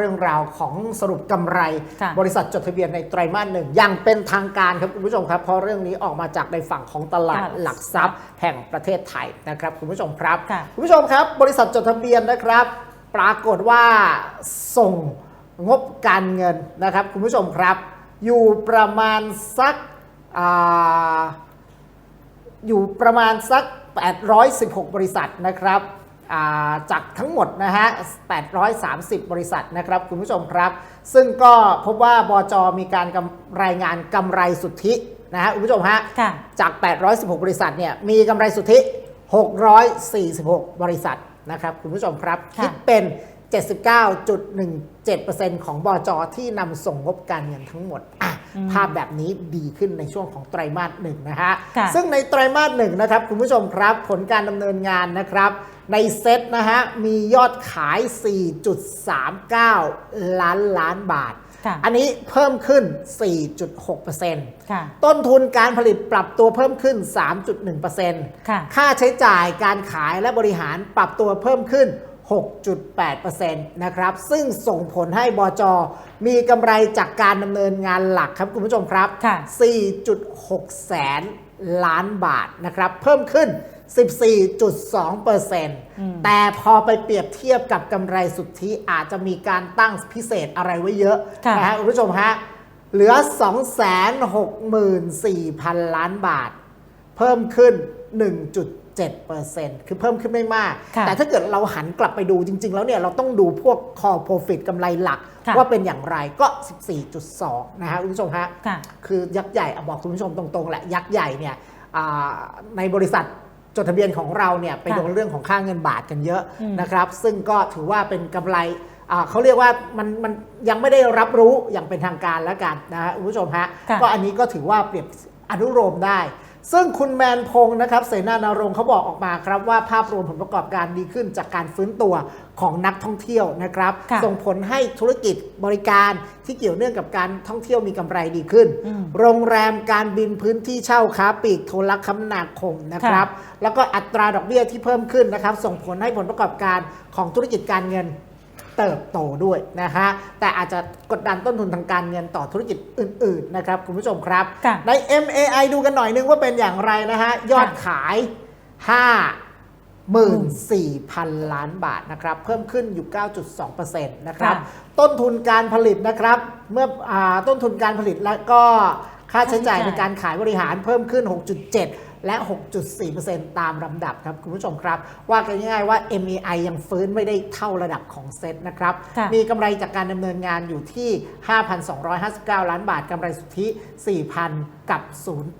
เรื่องราวของสรุปกำไรค่ะบริษัทจดทะเบียนในไตรมาสหนึ่งอย่างเป็นทางการครับคุณผู้ชมครับ เพราะเรื่องนี้ออกมาจากในฝั่งของตลาดค่ะหลักทรัพย์ แห่งประเทศไทยนะครับคุณผู้ชมครับค่ะคุณผู้ชมครับ บริษัทจดทะเบียนนะครับ ปรากฏว่าส่งงบการเงินนะครับคุณผู้ชมครับ อยู่ประมาณสักอ่าอยู่ประมาณสัก 816 บริษัทนะครับอ่า จากทั้งหมดนะฮะ 830 บริษัทนะครับคุณผู้ชมครับ ซึ่งก็พบว่าบจมีการกำรายงานกำไรสุทธินะฮะคุณผู้ชมฮะค่ะจาก 816 บริษัทเนี่ยมีกำไรสุทธิ 646 บริษัทนะครับคุณผู้ชมครับค่ะคิดเป็น 79.17%ของบจที่นำส่งงบการเงินทั้งหมดอะภาพแบบนี้ดีขึ้นในช่วงของไตรมาสหนึ่งนะฮะค่ะซึ่งในไตรมาสหนึ่งนะครับ คุณผู้ชมครับผลการดำเนินงานนะครับ ในเซ็ตนะฮะ มียอดขาย 4.39 ล้านล้านบาทค่ะอันนี้เพิ่มขึ้น 4.6%ค่ะต้นทุนการผลิตปรับตัวเพิ่มขึ้น 3.1%ค่ะค่าใช้จ่ายการขายและบริหารปรับตัวเพิ่มขึ้น 6.8%นะครับ ซึ่งส่งผลให้บจ มีกำไรจากการดำเนินงานหลักครับคุณผู้ชมครับค่ะ4.6 แสนล้านบาทนะครับ เพิ่มขึ้น 14.2%แต่พอไปเปรียบเทียบกับกำไรสุทธิอาจจะมีการตั้งพิเศษอะไรไว้เยอะค่ะนะฮะคุณผู้ชมฮะ เหลือ 264,000 ล้านบาท เพิ่มขึ้น 1.7%คือเพิ่มขึ้นไม่มากค่ะแต่ถ้าเกิดเราหันกลับไปดูจริง ๆ แล้วเนี่ยเราต้องดูพวก core profit กำไรหลักค่ะว่าเป็นอย่างไรก็ 14.2 นะฮะคุณผู้ชมฮะค่ะคือยักษ์ใหญ่อะบอกคุณผู้ชมตรงๆแหละยักษ์ใหญ่เนี่ยอ่าในบริษัทจดทะเบียนของเราเนี่ยไปค่ะโดนเรื่องของค่าเงินบาทกันเยอะอืมนะครับ ซึ่งก็ถือว่าเป็นกำไรอ่าเขาเรียกว่ามันมันยังไม่ได้รับรู้อย่างเป็นทางการแล้วกันนะฮะคุณผู้ชมฮะค่ะก็อันนี้ก็ถือว่าเปรียบอนุโลมได้ ซึ่งคุณแมนพงศ์นะครับเสนานารงค์เขาบอกออกมาครับว่าภาพรวมผลประกอบการดีขึ้นจากการฟื้นตัวของนักท่องเที่ยวนะครับค่ะส่งผลให้ธุรกิจบริการที่เกี่ยวเนื่องกับการท่องเที่ยวมีกำไรดีขึ้นอืมโรงแรมการบินพื้นที่เช่าค้าปลีกโทรคมนาคมนะครับ แล้วก็อัตราดอกเบี้ยที่เพิ่มขึ้นนะครับ ส่งผลให้ผลประกอบการของธุรกิจการเงิน เติบโตด้วยนะฮะแต่อาจจะกดดันต้นทุนทางการเงินต่อธุรกิจอื่น ๆ นะครับ คุณผู้ชมครับค่ะใน MAI ดูกันหน่อยนึงว่าเป็นอย่างไรนะฮะ ยอดขาย54,000 ล้านบาทนะครับ เพิ่มขึ้นอยู่ 9.2%นะครับค่ะต้นทุนการผลิตนะครับ เมื่ออาต้นทุนการผลิตและก็ค่าใช้จ่ายค่าใช้ในจ่ายการขายบริหารเพิ่มขึ้น 6.7 และ 6.4%ตามลำดับครับคุณผู้ชมครับ ว่ากันง่ายๆว่า MEI ยังฟื้นไม่ได้เท่าระดับของเซ็ตนะครับค่ะมีกำไรจากการดำเนินงานอยู่ที่ 5,259 ล้านบาทกำไรสุทธิ 4,000 กับ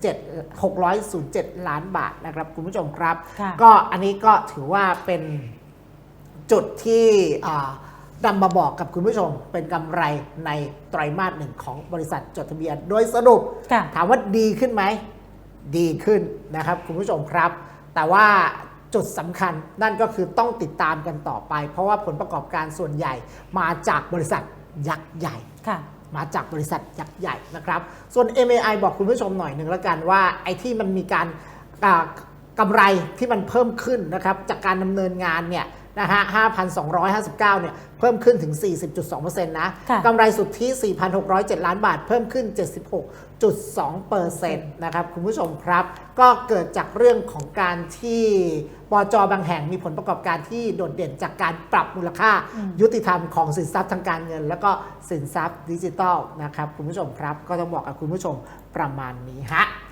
07 607 ล้านบาทนะครับคุณผู้ชมครับค่ะก็อันนี้ก็ถือว่าเป็นจุดที่อ่านำมาบอกกับคุณผู้ชมเป็นกำไรในไตรมาสหนึ่งของบริษัทจดทะเบียน โดยสรุปค่ะถามว่าดีขึ้นไหม ดีขึ้นนะครับคุณผู้ชมครับ แต่ว่าจุดสำคัญนั่นก็คือต้องติดตามกันต่อไป เพราะว่าผลประกอบการส่วนใหญ่มาจากบริษัทยักษ์ใหญ่ค่ะมาจากบริษัทยักษ์ใหญ่นะครับ ส่วน MAI บอกคุณผู้ชมหน่อยหนึ่งแล้วกันว่าไอ้ที่มันมีการอ่ากำไรที่มันเพิ่มขึ้นนะครับจากการดำเนินงานเนี่ย นะฮะ 5,259 เนี่ย เพิ่มขึ้นถึง 40.2%นะค่ะกำไรสุทธิ 4,607 ล้านบาท เพิ่มขึ้น 76.2%นะครับ คุณผู้ชมครับ ก็เกิดจากเรื่องของการที่บจบางแห่งมีผลประกอบการที่โดดเด่นจากการปรับมูลค่าอืมยุติธรรมของสินทรัพย์ทางการเงิน แล้วก็สินทรัพย์ดิจิทัลนะครับ คุณผู้ชมครับ ก็ต้องบอกกับคุณผู้ชมประมาณนี้ฮะ